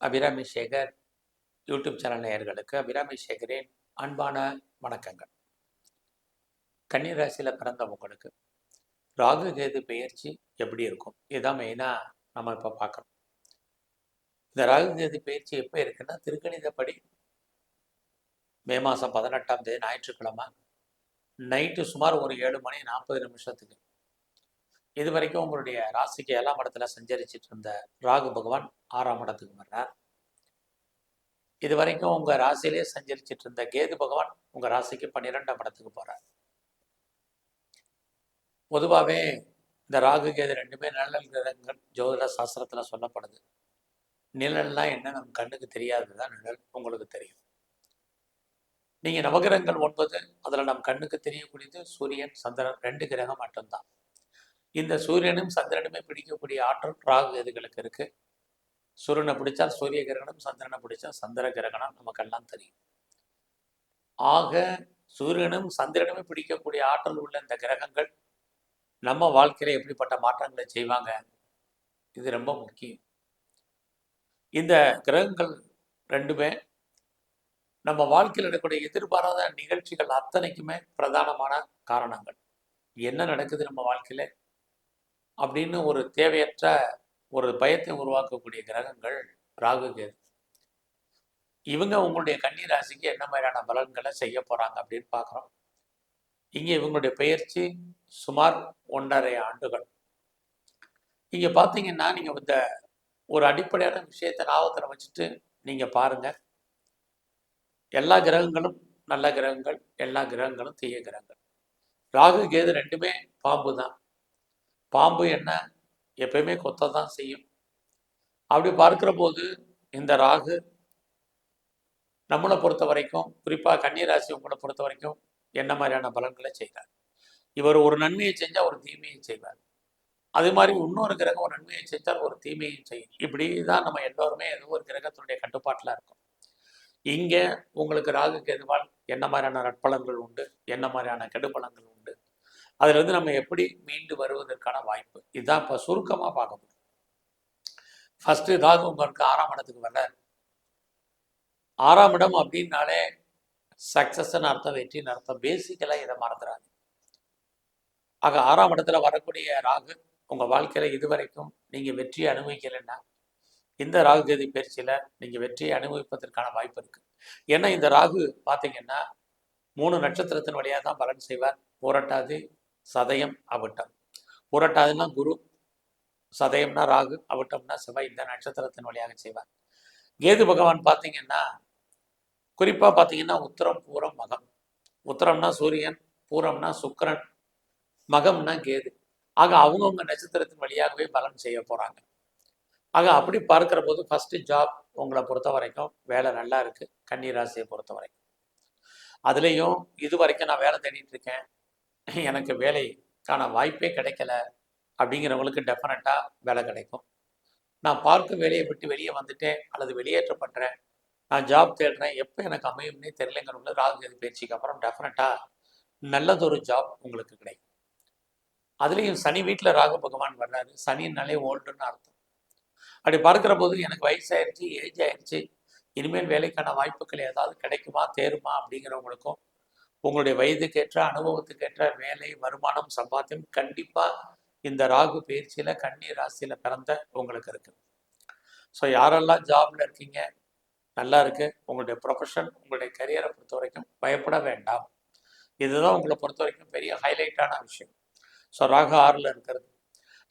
Abirami Sekar YouTube channel நேயர்களுக்கு அபிராமி சேகரின் அன்பான வணக்கங்கள். கன்னி ராசியில் பிறந்தவங்களுக்கு ராகு கேது பெயர்ச்சி எப்படி இருக்கும்? இதுதான் மெயினாக நம்ம இப்போ பார்க்குறோம் இந்த ராகு கேது பெயர்ச்சி எப்போ இருக்குன்னா திருக்கணிதப்படி மே மாதம் பதினெட்டாம் தேதி ஞாயிற்றுக்கிழமை. நைட்டு சுமார் ஒரு ஏழு மணி நாற்பது நிமிஷத்துக்கு. இது வரைக்கும் உங்களுடைய ராசிக்கு ஏழாம் இடத்துல சஞ்சரிச்சிட்டு இருந்த ராகு பகவான் ஆறாம் இடத்துக்கு வர்றார். இது வரைக்கும் உங்க ராசியிலே சஞ்சரிச்சிட்டு இருந்த கேது பகவான் உங்க ராசிக்கு பன்னிரெண்டாம் இடத்துக்கு போறார். பொதுவாகவே இந்த ராகு கேது ரெண்டுமே நிழல் கிரகங்கள். ஜோதிட சாஸ்திரத்துல சொல்லப்படுது. நிழல்னா என்ன நம் கண்ணுக்கு தெரியாதுதான் நிழல் உங்களுக்கு தெரியும். நீங்க நவகிரகங்கள் ஒன்பது அதுல நம் கண்ணுக்கு தெரியக்கூடியது சூரியன் சந்திரன் ரெண்டு கிரகம் மட்டும்தான். இந்த சூரியனும் சந்திரனுமே பிடிக்கக்கூடிய ஆற்றல் ராகு எதுகளுக்கு இருக்கு? சூரியனை பிடிச்சா சூரிய கிரகணம் சந்திரனை பிடிச்சா சந்திர கிரகணம் நமக்கெல்லாம் தெரியும். ஆக சூரியனும் சந்திரனுமே பிடிக்கக்கூடிய ஆற்றல் உள்ள இந்த கிரகங்கள் நம்ம வாழ்க்கையில எப்படிப்பட்ட மாற்றங்களை செய்வாங்க? இது ரொம்ப முக்கியம். இந்த கிரகங்கள் ரெண்டுமே நம்ம வாழ்க்கையில் இருக்கக்கூடிய எதிர்பாராத நிகழ்ச்சிகள் அத்தனைக்குமே பிரதானமான காரணங்கள். என்ன நடக்குது நம்ம வாழ்க்கையில? அப்படின்னு ஒரு தேவையற்ற ஒரு பயத்தை உருவாக்கக்கூடிய கிரகங்கள் ராகு கேது. இவங்க உங்களுடைய கன்னி ராசிக்கு என்ன மாதிரியான பலன்களை செய்ய போகிறாங்க அப்படின்னு பார்க்குறோம். இங்கே இவங்களுடைய பயிற்சி சுமார் ஒன்றரை ஆண்டுகள். இங்கே பார்த்தீங்கன்னா நீங்கள் இந்த ஒரு அடிப்படையான விஷயத்தை ஞாபகத்தில் வச்சுட்டு நீங்கள் பாருங்க. எல்லா கிரகங்களும் நல்ல கிரகங்கள் எல்லா கிரகங்களும் தீய கிரகங்கள். ராகு கேது ரெண்டுமே பாம்பு தான் பாம்பு என்ன? எப்பயுமே கொத்த தான் செய்யும். அப்படி பார்க்கிற போது இந்த ராகு நம்மளை பொறுத்த வரைக்கும் குறிப்பாக கன்னிராசி உங்களை பொறுத்த வரைக்கும் என்ன மாதிரியான பலன்களை செய்கிறார் இவர் ஒரு நன்மையை செஞ்சால் ஒரு தீமையை செய்வார். அதே மாதிரி இன்னொரு கிரகம் ஒரு நன்மையை செஞ்சால் ஒரு தீமையும் செய்யும். இப்படி தான் நம்ம எல்லோருமே ஏதோ ஒரு கிரகத்தினுடைய கட்டுப்பாட்டில் இருக்கும். இங்கே உங்களுக்கு ராகுக்கு எதுவால் என்ன மாதிரியான நட்பலன்கள் உண்டு? என்ன மாதிரியான கெடுபலங்கள் அதிலிருந்து நம்ம எப்படி மீண்டு வருவதற்கான வாய்ப்பு? இதுதான் இப்போ சுருக்கமாக பார்க்க முடியும் ஃபஸ்ட்டு ராகு உங்களுக்கு ஆறாம் இடத்துக்கு வர ஆறாம் இடம் அப்படின்னாலே சக்சஸ்ன்னு அர்த்தம் வெற்றின்னு அர்த்தம். பேசிக்கலாக இதை மறந்துடாது ஆக ஆறாம் இடத்துல வரக்கூடிய ராகு உங்கள் வாழ்க்கையில் இதுவரைக்கும் நீங்கள் வெற்றியை அனுபவிக்கலைன்னா இந்த ராகு கதி பயிற்சியில் நீங்கள் வெற்றியை அனுபவிப்பதற்கான வாய்ப்பு இருக்குது ஏன்னா இந்த ராகு பார்த்தீங்கன்னா மூணு நட்சத்திரத்தின் வழியாக தான் பலன் செய்வார். போராட்டாது சதயம் அவிட்டம். புரட்டாதுன்னா குரு சதயம்னா ராகு அவிட்டம்னா செவ்வாய் இந்த நட்சத்திரத்தின் வழியாக செய்வார். கேது பகவான் பார்த்தீங்கன்னா குறிப்பாக பார்த்தீங்கன்னா உத்தரம் பூரம் மகம். உத்தரம்னா சூரியன் பூரம்னா சுக்கிரன் மகம்னா கேது. ஆக அவங்கவுங்க நட்சத்திரத்தின் வழியாகவே பலன் செய்ய போகிறாங்க ஆக அப்படி பார்க்குற போது ஃபஸ்ட்டு ஜாப் உங்களை பொறுத்த வரைக்கும் வேலை நல்லா இருக்குது கன்னி ராசியை பொறுத்த வரைக்கும் அதுலேயும் இது வரைக்கும் நான் வேலை தேடிட்டு இருக்கேன். எனக்கு வேலைக்கான வாய்ப்பே கிடைக்கல அப்படிங்கிறவங்களுக்கு டெஃபினட்டாக வேலை கிடைக்கும். நான் பார்க்கும் வேலையை விட்டு வெளியே வந்துட்டேன் அல்லது வெளியேற்றப்படுறேன் நான் ஜாப் தேடுறேன். எப்போ எனக்கு அமையும்னே தெரியலங்கிறவங்க ராகுகேது பயிற்சிக்கு அப்புறம் டெஃபினட்டாக நல்லதொரு ஜாப் உங்களுக்கு கிடைக்கும். அதுலேயும் சனி வீட்டில் ராகு பகவான் வர்றாரு. சனின்னாலே ஓல்டுன்னு அர்த்தம். அப்படி பார்க்குற போது எனக்கு வயசாயிருச்சு ஏஜ் ஆயிடுச்சு இனிமேல் வேலைக்கான வாய்ப்புகள் ஏதாவது கிடைக்குமா தேருமா அப்படிங்கிறவங்களுக்கும் உங்களுடைய வயதுக்கேற்ற அனுபவத்துக்கேற்ற வேலை வருமானம் சம்பாத்தியம் கண்டிப்பாக இந்த ராகு பயிற்சியில் கன்னி ராசியில் பிறந்த உங்களுக்கு இருக்குது ஸோ யாரெல்லாம் ஜாப்ல இருக்கீங்க நல்லா இருக்கு. உங்களுடைய ப்ரொஃபஷன் உங்களுடைய கரியரை பொறுத்த வரைக்கும் பயப்பட வேண்டாம். இதுதான் உங்களை பொறுத்த வரைக்கும் பெரிய ஹைலைட்டான விஷயம். ஸோ ராகு ஆறில் இருக்கிறது.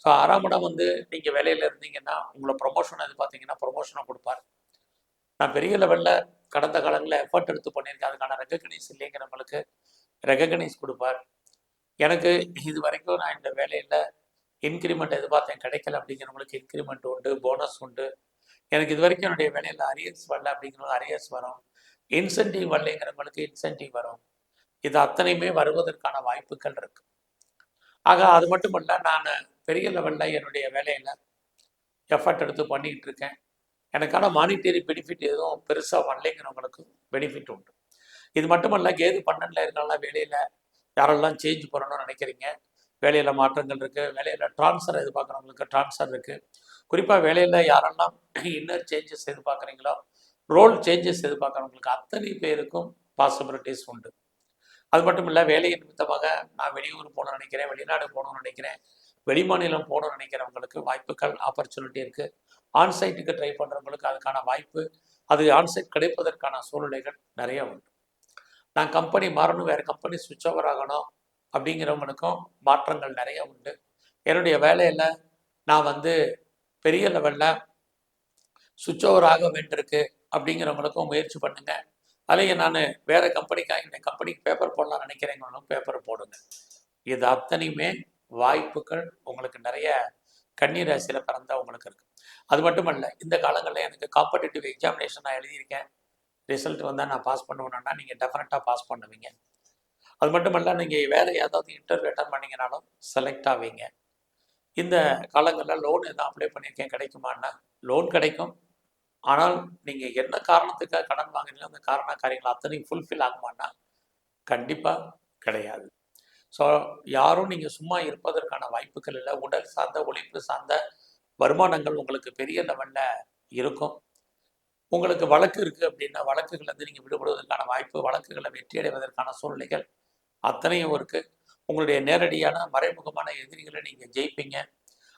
ஸோ ஆறாம் இடம் வந்து நீங்கள் வேலையில் இருந்தீங்கன்னா உங்களை ப்ரொமோஷன் எது பார்த்தீங்கன்னா ப்ரொமோஷனை கொடுப்பாரு. நான் பெரிய லெவலில் கடந்த காலங்களில் எஃபர்ட் எடுத்து பண்ணியிருக்கேன். அதுக்கான ரெகக்னைஸ் இல்லைங்கிறவங்களுக்கு ரெகக்னைஸ் கொடுப்பார். எனக்கு இது வரைக்கும் நான் இந்த வேலையில் இன்க்ரிமெண்ட் எதிர்பார்த்தேன். கிடைக்கல அப்படிங்கிறவங்களுக்கு இன்க்ரிமெண்ட் உண்டு போனஸ் உண்டு. எனக்கு இது வரைக்கும் என்னுடைய வேலையில் அரியர்ஸ் வரல அப்படிங்கிறவங்க அரியர்ஸ் வரும். இன்சென்டிவ் வரலைங்கிறவங்களுக்கு இன்சென்டிவ் வரும். இது அத்தனையுமே வருவதற்கான வாய்ப்புகள் இருக்கு. ஆக அது மட்டும் இல்லை நான் பெரிய லெவலில் என்னுடைய வேலையில் எஃபர்ட் எடுத்து பண்ணிக்கிட்டு இருக்கேன். எனக்கான மானிட்டரி பெனிஃபிட் எதுவும் பெருசாக வரலைங்கிறவங்களுக்கு பெனிஃபிட் உண்டு. இது மட்டுமல்ல கேது பன்னெண்டில் இருக்கலாம் வேலையில் யாரெல்லாம் சேஞ்ச் பண்ணணும்னு நினைக்கிறீங்க? வேலையில் மாற்றங்கள் இருக்குது வேலையில் ட்ரான்ஸ்ஃபர் எதிர்பார்க்குறவங்களுக்கு ட்ரான்ஸ்ஃபர் இருக்குது குறிப்பாக வேலையில் யாரெல்லாம் இன்னர் சேஞ்சஸ் எதிர்பார்க்குறீங்களோ ரோல் சேஞ்சஸ் எதிர்பார்க்குறவங்களுக்கு அத்தனை பேருக்கும் பாசிபிலிட்டிஸ் உண்டு. அது மட்டும் இல்லை வேலை நிமித்தமாக நான் வெளியூர் போகணும்னு நினைக்கிறேன் வெளிநாடு போகணும்னு நினைக்கிறேன். வெளிமாநிலம் போகணும்னு நினைக்கிறவங்களுக்கு வாய்ப்புகள் ஆப்பர்ச்சுனிட்டி இருக்குது ஆன்சைட்டுக்கு ட்ரை பண்ணுறவங்களுக்கு அதுக்கான வாய்ப்பு அது ஆன்சைட் கிடைப்பதற்கான சூழ்நிலைகள் நிறைய உண்டு. நான் கம்பெனி மாறணும் வேறு கம்பெனி சுவிட்ச் ஓவர் ஆகணும் அப்படிங்கிறவங்களுக்கும் மாற்றங்கள் நிறைய உண்டு. என்னுடைய வேலையில் நான் வந்து பெரிய லெவலில் சுவிட்ச் ஓவர் ஆக வேண்டியிருக்கு அப்படிங்கிறவங்களுக்கும் முயற்சி பண்ணுங்க. அல்லைங்க நான் வேறு கம்பெனிக்காக இந்த கம்பெனிக்கு பேப்பர் போடலாம் நினைக்கிறேங்களும் பேப்பர் போடுங்க. இது அத்தனையுமே வாய்ப்புகள் உங்களுக்கு நிறைய கண்ணீர் ராசியில் பிறந்தா உங்களுக்கு இருக்கு. அது மட்டும் இல்லை இந்த காலங்களில் எனக்கு காம்படிட்டிவ் எக்ஸாமினேஷன் நான் எழுதியிருக்கேன். ரிசல்ட் வந்தால் நான் பாஸ் பண்ணுவேன்னா நீங்கள் டெஃபினட்டாக பாஸ் பண்ணுவீங்க. அது மட்டும் இல்லை நீங்கள் வேறு ஏதாவது இன்டர்வியூ அட்டன் பண்ணிங்கனாலும் செலக்ட் ஆவீங்க. இந்த காலங்களில் லோன் எதுவும் அப்ளை பண்ணியிருக்கேன் கிடைக்குமான்னா லோன் கிடைக்கும். ஆனால் நீங்கள் என்ன காரணத்துக்காக கடன் வாங்குறீங்களோ அந்த காரண காரியங்கள் அத்தனையும் ஃபுல்ஃபில் ஆகுமான்னா கண்டிப்பாக கிடையாது. ஸோ யாரும் நீங்கள் சும்மா இருப்பதற்கான வாய்ப்புகள் இல்லை. உடல் சார்ந்த உழைப்பு சார்ந்த வருமானங்கள் உங்களுக்கு பெரிய லெவலில் இருக்கும். உங்களுக்கு வழக்கு இருக்குது அப்படின்னா வழக்குகள் வந்து நீங்கள் விடுபடுவதற்கான வாய்ப்பு வழக்குகளை வெற்றியடைவதற்கான சூழ்நிலைகள் அத்தனையும் இருக்குது உங்களுடைய நேரடியான மறைமுகமான எதிரிகளை நீங்கள் ஜெயிப்பீங்க.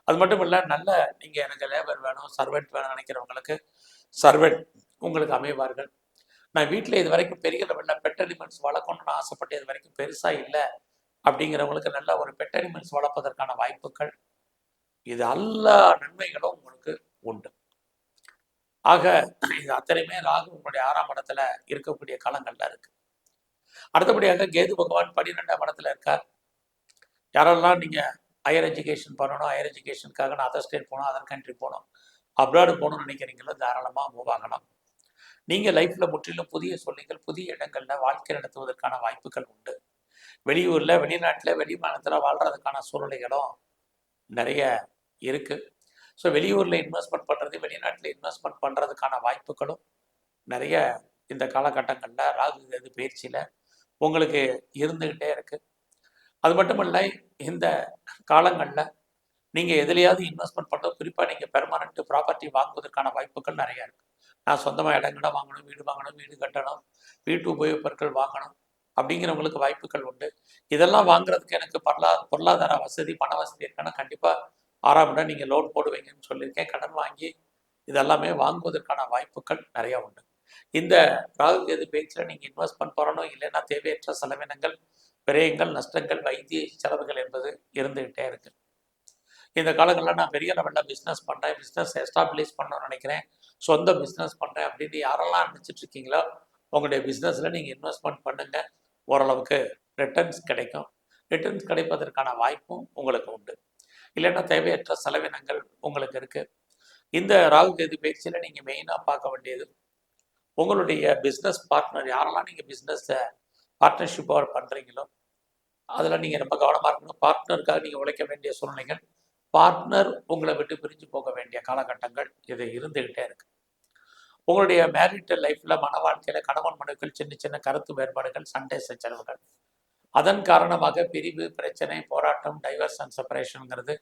அது மட்டும் இல்லை நல்ல நீங்கள் எனக்கு லேபர் வேணும் சர்வெண்ட் வேணும்னு நினைக்கிறவங்களுக்கு சர்வெண்ட் உங்களுக்கு அமைவார்கள். நான் வீட்டில் இது வரைக்கும் பெரிய லெவலில் பெட் அனிமல்ஸ் வளர்க்கணும்னு ஆசைப்பட்டு இது வரைக்கும் பெருசாக இல்லை. அப்படிங்கிறவங்களுக்கு நல்ல ஒரு பெட் அனிமல்ஸ் வளர்ப்பதற்கான வாய்ப்புகள் இது எல்லா நன்மைகளும் உங்களுக்கு உண்டு. ஆக இது அத்தனையுமே ராகு உங்களுடைய ஆறாம் இடத்துல இருக்கக்கூடிய காலங்கள்ல இருக்கு. அடுத்தபடியாக கேது பகவான் பன்னிரெண்டாம் இடத்துல இருக்கார். யாரெல்லாம் நீங்க ஹையர் எஜுகேஷன் பண்ணணும் ஹையர் எஜுகேஷனுக்காக நான் அதர் ஸ்டேட் போகணும் அதர் கண்ட்ரி போகணும் அப்ராடு போகணும்னு நினைக்கிறீங்களோ தாராளமாக மூவ் ஆகலாம். நீங்கள் லைஃப்பில் முற்றிலும் புதிய சொல்லிகள் புதிய இடங்களில் வாழ்க்கை நடத்துவதற்கான வாய்ப்புகள் உண்டு. வெளியூரில் வெளிநாட்டில் வெளி மாநிலத்தில் வாழ்கிறதுக்கான சூழ்நிலைகளும் நிறைய இருக்குது ஸோ வெளியூரில் இன்வெஸ்ட்மெண்ட் பண்ணுறது வெளிநாட்டில் இன்வெஸ்ட்மெண்ட் பண்ணுறதுக்கான வாய்ப்புகளும் நிறைய இந்த காலகட்டங்களில் ராகு கேது பயிற்சியில் உங்களுக்கு இருந்துக்கிட்டே இருக்குது அது மட்டும் இல்லை இந்த காலங்களில் நீங்கள் எதுலையாவது இன்வெஸ்ட்மெண்ட் பண்ணுறது குறிப்பாக நீங்கள் பெர்மனண்ட் ப்ராப்பர்ட்டி வாங்குவதற்கான வாய்ப்புகள் நிறையா இருக்குது நான் சொந்தமாக இடங்களை வாங்கணும் வீடு வாங்கணும் வீடு கட்டணும் வீட்டு உபயோகப் பொருட்கள் வாங்கணும் அப்படிங்கிறவங்களுக்கு வாய்ப்புகள் உண்டு. இதெல்லாம் வாங்குறதுக்கு எனக்கு பொருளா பொருளாதார வசதி பண வசதி இருக்குன்னா கண்டிப்பாக ஆறாம் இடம் நீங்கள் லோன் போடுவீங்கன்னு சொல்லியிருக்கேன். கடன் வாங்கி இதெல்லாமே வாங்குவதற்கான வாய்ப்புகள் நிறையா உண்டு. இந்த ராகு கேது பேச்சில் நீங்கள் இன்வெஸ்ட்மெண்ட் பண்ணணும் இல்லைன்னா தேவையற்ற செலவினங்கள் விரயங்கள் நஷ்டங்கள் வைத்திய செலவுகள் என்பது இருந்துகிட்டே இருக்கு. இந்த காலங்களில் நான் பெரிய லெவலில் பிஸ்னஸ் பண்ணுறேன் பிஸ்னஸ் எஸ்டாப்ளிஷ் பண்ணணும்னு நினைக்கிறேன். சொந்த பிஸ்னஸ் பண்ணுறேன் அப்படின்னு யாரெல்லாம் நினச்சிட்டு இருக்கீங்களோ உங்களுடைய பிஸ்னஸில் நீங்கள் இன்வெஸ்ட்மெண்ட் பண்ணுங்கள் ஓரளவுக்கு ரிட்டர்ன்ஸ் கிடைக்கும். ரிட்டர்ன்ஸ் கிடைப்பதற்கான வாய்ப்பும் உங்களுக்கு உண்டு. இல்லைன்னா தேவையற்ற செலவினங்கள் உங்களுக்கு இருக்குது இந்த ராகு கேது பயிற்சியில் நீங்கள் மெயினாக பார்க்க வேண்டியது உங்களுடைய பிஸ்னஸ் பார்ட்னர் யாரெல்லாம் நீங்கள் பிஸ்னஸை பார்ட்னர்ஷிப்பாக பண்ணுறீங்களோ அதில் நீங்கள் ரொம்ப கவனமாக இருக்கணும். பார்ட்னருக்காக நீங்கள் உழைக்க வேண்டிய சூழ்நிலைகள் பார்ட்னர் உங்களை விட்டு பிரிஞ்சு போக வேண்டிய காலகட்டங்கள் இது இருந்துகிட்டே இருக்குது உங்களுடைய மேரிட்டல் லைஃப்பில் மன வாழ்க்கையில் கணவன் மனுக்கள் சின்ன சின்ன கருத்து வேறுபாடுகள் சண்டை சச்சரவுகள். அதன் காரணமாக பிரிவு பிரச்சனை போராட்டம் டைவர்ஸ் அண்ட் செப்பரேஷனுங்கிறது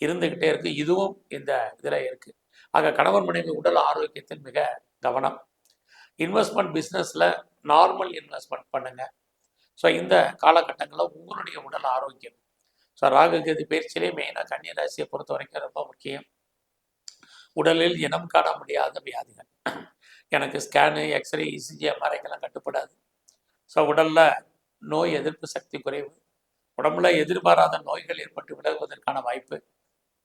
இருந்துக்கிட்டே இருக்கு. இதுவும் இந்த இதில் இருக்கு. ஆக கணவன் மனைவி உடல் ஆரோக்கியத்தில் மிக கவனம். இன்வெஸ்ட்மெண்ட் பிஸ்னஸில் நார்மல் இன்வெஸ்ட்மெண்ட் பண்ணுங்க. ஸோ இந்த காலகட்டங்களில் உங்களுடைய உடல் ஆரோக்கியம். ஸோ ராகு கேது பயிற்சியிலே மெயினாக கன்னியராசியை பொறுத்த வரைக்கும் ரொம்ப முக்கியம். உடலில் இனம் காண முடியாத வியாதிகள். எனக்கு ஸ்கேனு எக்ஸ்ரே இசிஜி எம்ஆர்ஐக்கெல்லாம் கட்டுப்படாது. ஸோ உடலில் நோய் எதிர்ப்பு சக்தி குறைவு. உடம்புல எதிர்பாராத நோய்கள் ஏற்பட்டு விலகுவதற்கான வாய்ப்பு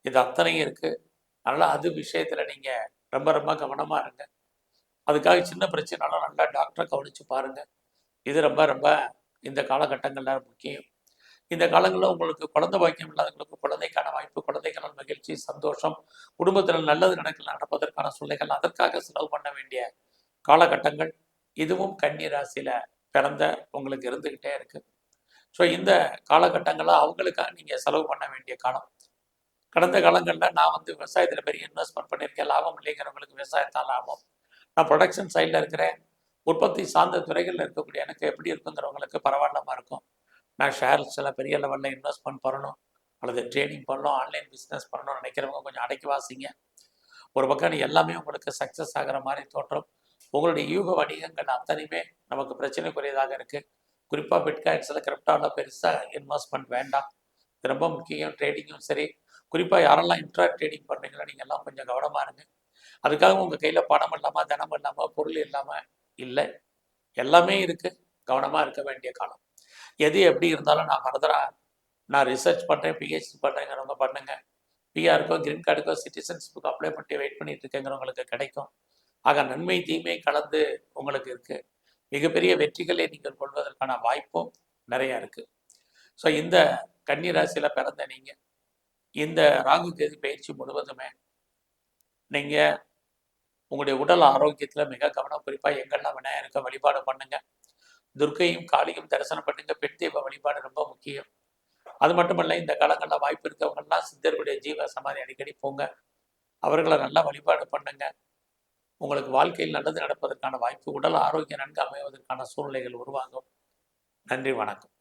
இது அத்தனையும் இருக்குது அதனால் அது விஷயத்தில் நீங்கள் ரொம்ப ரொம்ப கவனமாக இருங்க. அதுக்காக சின்ன பிரச்சனைனாலும் நல்லா டாக்டரை கவனித்து பாருங்கள் இது ரொம்ப ரொம்ப இந்த காலகட்டங்களில் முக்கியம். இந்த காலங்களில் உங்களுக்கு குழந்தை பாக்கியம் இல்லாதவங்களுக்கு குழந்தைக்கான வாய்ப்பு குழந்தைகளால் மகிழ்ச்சி சந்தோஷம் குடும்பத்தில் நல்லது நடக்கல நடப்பதற்கான சூழ்நிலைகள் அதற்காக செலவு பண்ண வேண்டிய காலகட்டங்கள் இதுவும் கன்னி ராசியில் பிறந்த உங்களுக்கு இருந்துக்கிட்டே இருக்கு. ஸோ இந்த காலகட்டங்களில் அவங்களுக்காக நீங்கள் செலவு பண்ண வேண்டிய காலம். கடந்த காலங்களில் நான் வந்து விவசாயத்தில் பெரிய இன்வெஸ்ட்மெண்ட் பண்ணியிருக்கேன் லாபம் இல்லைங்கிறவங்களுக்கு விவசாயத்தால் லாபம். நான் ப்ரொடக்ஷன் சைடில் இருக்கிறேன். உற்பத்தி சார்ந்த துறைகளில் இருக்கக்கூடிய எனக்கு எப்படி இருக்குங்கிறவங்களுக்கு பரவாயில்லமாக இருக்கும். நான் ஷேர்ஸில் பெரிய லெவலில் இன்வெஸ்ட்மெண்ட் பண்ணணும் அல்லது ட்ரேடிங் பண்ணணும் ஆன்லைன் பிஸ்னஸ் பண்ணணும்னு நினைக்கிறவங்க கொஞ்சம் அடக்கி வாசிங்க. ஒரு பக்கம் எல்லாமே உங்களுக்கு சக்ஸஸ் ஆகிற மாதிரி தோற்றம் உங்களுடைய யூக வணிகங்கள் அத்தனையுமே நமக்கு பிரச்சனைக்குரியதாக இருக்குது குறிப்பாக பிட்காயின்ஸில் கிரிப்டாவில் பெருசாக இன்வெஸ்ட்மெண்ட் வேண்டாம். இது ரொம்ப முக்கியம் ட்ரேடிங்கும் சரி. குறிப்பாக யாரெல்லாம் இன்ட்ரா ட்ரேடிங் பண்ணுறீங்களோ நீங்கள் எல்லாம் கொஞ்சம் கவனமாக இருங்க. அதுக்காக உங்கள் கையில் பணம் இல்லாமல் தனம் இல்லாமல் பொருள் இல்லாமல் இல்லை. எல்லாமே இருக்குது கவனமாக இருக்க வேண்டிய காலம். எது எப்படி இருந்தாலும் நான் ஃபர்தராக நான் ரிசர்ச் பண்ணுறேன் பிஹெச்டி பண்ணுறேங்கிறவங்க பண்ணுங்க. பிஆருக்கோ கிரீன் கார்டுக்கோ சிட்டிசன்ஷிப்புக்கு அப்ளை பண்ணி வெயிட் பண்ணிட்டு இருக்கேங்கிறவங்களுக்கு கிடைக்கும். ஆக நன்மை தீமை கலந்து உங்களுக்கு இருக்குது மிகப்பெரிய வெற்றிகளை நீங்கள் கொள்வதற்கான வாய்ப்பும் நிறையா இருக்குது ஸோ இந்த கன்னி ராசியில் பிறந்த நீங்கள் இந்த ராகு கேது பயிற்சி முழுவதுமே நீங்கள் உங்களுடைய உடல் ஆரோக்கியத்தில் மிக கவனம் குறிப்பாக எங்கெல்லாம் விநாயகருக்கு வழிபாடு பண்ணுங்கள் துர்க்கையும் காளியும் தரிசனம் பண்ணுங்க பெண் தெய்வ வழிபாடு ரொம்ப முக்கியம். அது மட்டுமல்ல இந்த காலங்களில் வாய்ப்பு இருக்கவங்கெல்லாம் சித்தர்களுடைய ஜீவ சமாதி அடிக்கடி போங்க. அவர்களை நல்லா வழிபாடு பண்ணுங்க. உங்களுக்கு வாழ்க்கையில் நல்லது நடப்பதற்கான வாய்ப்பு உடல் ஆரோக்கியம் நன்கு அமைவதற்கான சூழ்நிலைகள் உருவாகும். நன்றி வணக்கம்.